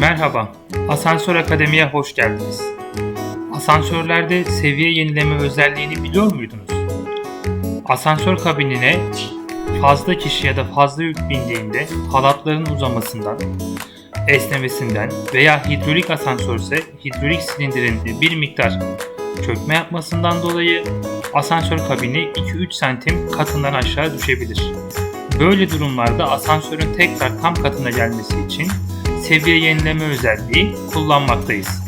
Merhaba, Asansör Akademi'ye hoş geldiniz. Asansörlerde seviye yenileme özelliğini biliyor muydunuz? Asansör kabinine fazla kişi ya da fazla yük bindiğinde halatların uzamasından, esnemesinden veya hidrolik asansörse hidrolik silindirin bir miktar çökme yapmasından dolayı asansör kabini 2-3 santim katından aşağı düşebilir. Böyle durumlarda asansörün tekrar tam katına gelmesi için seviye yenileme özelliği kullanmaktayız.